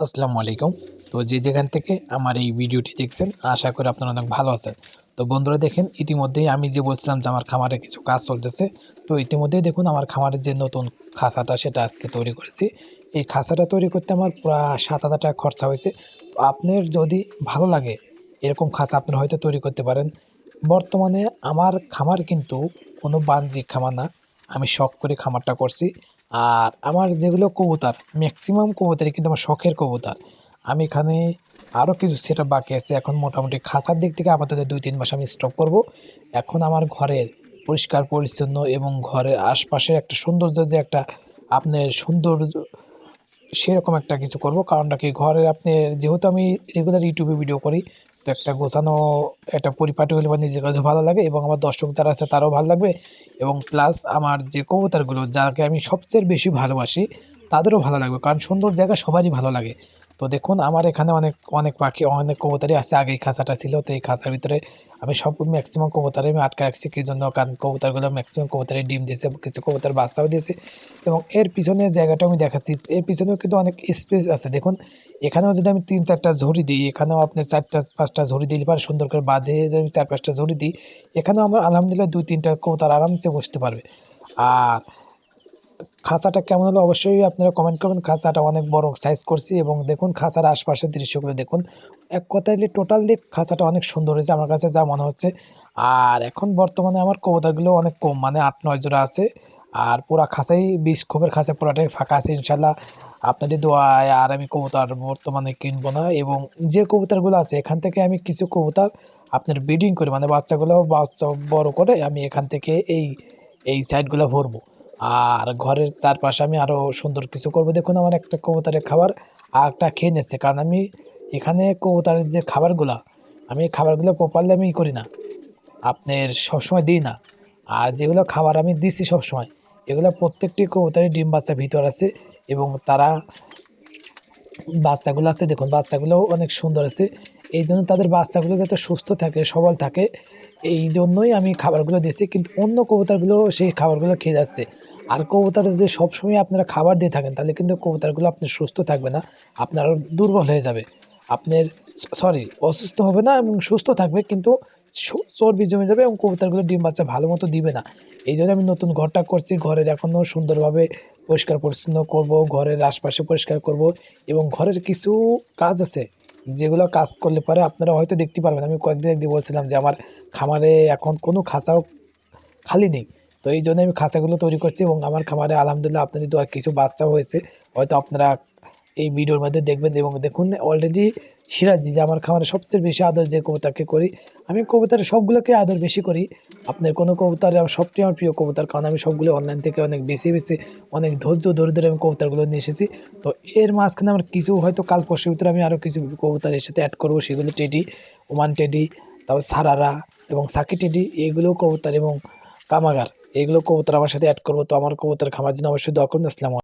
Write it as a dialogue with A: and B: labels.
A: আসসালামু আলাইকুম। তো যে যেখান থেকে আমার এই ভিডিওটি দেখছেন, আশা করি আপনারা অনেক ভালো আছেন। তো বন্ধুরা দেখেন, ইতিমধ্যেই আমি যে বলছিলাম যে আমার খামারে কিছু কাজ চলতেছে, তো ইতিমধ্যেই দেখুন আমার খামারের যে নতুন খাঁচাটা সেটা আজকে তৈরি করেছি। এই খাঁচাটা তৈরি করতে আমার পুরো সাত হাজার টাকা খরচা হয়েছে। তো আপনার যদি ভালো লাগে, এরকম খাঁচা আপনি হয়তো তৈরি করতে পারেন। বর্তমানে আমার খামার কিন্তু কোনো বাণিজ্যিক খামার না। আমি শখ করে খামারটা করছি। আর আমার যেগুলো কবুতর ম্যাক্সিমাম কবুতরই কিন্তু আমার শখের কবুতর। আমি এখানে আরও কিছু সেট বাকি আছে। এখন মোটামুটি খাঁচার দিক থেকে আপাতত দুই, তিন মাস আমি স্টপ করব। এখন আমার ঘরের পরিষ্কার, পরিচ্ছন্ন এবং ঘরের আশপাশে একটা সৌন্দর্য যে একটা আপনার সুন্দর সেরকম একটা কিছু করব। কারণটা কি? ঘরের আপনি যেহেতু আমি রেগুলার ইউটিউবে ভিডিও করি তো একটা গোছানো, একটা পরিপাটি হলে বা নিজের কাছে ভালো লাগে এবং আমার দর্শক যারা আছে তারাও ভালো লাগবে এবং প্লাস আমার যে কবুতরগুলো যাকে আমি সবচেয়ে বেশি ভালোবাসি তাদেরও ভালো লাগবে, কারণ সুন্দর জায়গা সবারই ভালো লাগে। তো দেখুন, আমার এখানে অনেক অনেক পাখি, অনেক কবুতরই আছে। আগে খাঁচাটা ছিল, তো এই খাঁচার ভিতরে আমি সব ম্যাক্সিমাম কবুতরে আমি আটকে রাখছি। কি জন্য? কারণ কবুতরগুলো ম্যাক্সিমাম কবুতরে ডিম দিয়েছে, কিছু কবুতর বাচ্চাও দিয়েছে। এবং এর পিছনের জায়গাটা আমি দেখাচ্ছি। এর পিছনেও কিন্তু অনেক স্পেস আছে। দেখুন, এখানেও যদি আমি তিন চারটা ঝুড়ি দিই, এখানেও আপনি চারটা, পাঁচটা ঝুড়ি দিলে পারে সুন্দর করে বাঁধে যদি আমি চার পাঁচটা ঝুড়ি দিই, এখানেও আমার আলহামদুলিল্লাহ দুই, তিনটা কবুতর আরামসে বসতে পারবে। আর খাঁচাটা কেমন হলো অবশ্যই আপনারা কমেন্ট করবেন। খাঁচাটা অনেক বড় সাইজ করছি এবং দেখুন খাঁচার আশপাশের দৃশ্যগুলো দেখুন। এক কথায় টোটালি খাঁচাটা অনেক সুন্দর হয়েছে আমার কাছে যা মনে হচ্ছে। আর এখন বর্তমানে আমার কবুতরগুলো অনেক কম মানে আট, নয় জোড়া আছে। আর পুরা খাঁচাই বিষ খোপের খাঁচা পুরাটাই ফাঁকা আছে ইনশাল্লাহ। আপনাদের দোয়ায় আর আমি কবুতর বর্তমানে কিনবো না এবং যে কবুতরগুলো আছে, এখান থেকে আমি কিছু কবুতর আপনার ব্রিডিং করে। মানে বাচ্চাগুলো বাচ্চা বড় করে আমি এখান থেকে এই এই সাইডগুলো ভরবো। আর ঘরের চারপাশে আমি আরও সুন্দর কিছু করব। দেখুন আমার একটা কবুতরের খাবার আর একটা খেয়ে নিচ্ছে, কারণ আমি এখানে কবুতরের যে খাবারগুলা, আমি খাবারগুলো প্রপারলি আমি করি না। আপনার সবসময় দিই না। আর যেগুলো খাবার আমি দিচ্ছি সবসময়, এগুলো প্রত্যেকটি কবুতরের ডিম বাচ্চা ভিতর আছে এবং তারা বাচ্চাগুলো আছে, দেখুন বাচ্চাগুলো অনেক সুন্দর আছে। এই জন্য তাদের বাচ্চাগুলো যাতে সুস্থ থাকে, সবল থাকে, এই জন্যই আমি খাবারগুলো দিচ্ছি কিন্তু অন্য কবুতরগুলো সেই খাবারগুলো খেয়ে যাচ্ছে। আর কবুতর যদি সবসময় আপনারা খাবার দিয়ে থাকেন, তাহলে কিন্তু কবুতরগুলো আপনার সুস্থ থাকবে না আপনার দুর্বল হয়ে যাবে। আপনার সরি অসুস্থ হবে না এবং সুস্থ থাকবে, কিন্তু চর্বি জমে যাবে এবং কবুতরগুলো ডিম বাচ্চা ভালো মতো দিবে না। এই জন্য আমি নতুন ঘরটা করছি, ঘরের এখনও সুন্দরভাবে পরিষ্কার পরিচ্ছন্ন করব, ঘরের আশপাশে পরিষ্কার করব এবং ঘরের কিছু কাজ আছে, যেগুলো কাজ করলে পরে আপনারা হয়তো দেখতে পারবেন। আমি কয়েকদিন একদিন বলছিলাম যে আমার খামারে এখন কোনো খাঁচাও খালি নেই। তো এই জন্য আমি খাঁচাগুলো তৈরি করছি এবং আমার খামারে আলহামদুলিল্লাহ আপনাদের দোয়া কিছু বাচ্চা হয়েছে। হয়তো আপনারা এই ভিডিওর মধ্যে দেখবেন এবং দেখুন অলরেডি সিরাজি যে আমার খামারে সবচেয়ে বেশি আদর যে কবুতরকে করি, আমি কবুতরের সবগুলোকে আদর বেশি করি। আপনার কোনো কবুতর সবচেয়ে আমার প্রিয় কবুতর, কারণ আমি সবগুলো অনলাইন থেকে অনেক বেশি বেশি, অনেক ধৈর্য ধরে ধরে আমি কবুতরগুলো নিয়ে এসেছি। তো এর মাঝখানে আমার কিছু হয়তো কাল পরশুর ভিতরে আমি আরও কিছু কবুতর এর সাথে অ্যাড করব, সেগুলো টেডি, ওমান টেডি, তারপর সারারা এবং সাকি টেডি এগুলো কবুতর এবং কামাগার। এগুলো কবুতর আমার সাথে অ্যাড করব, তো আমার কবুতর খামার জন্য অবশ্যই দোয়া করুন। আসসালাম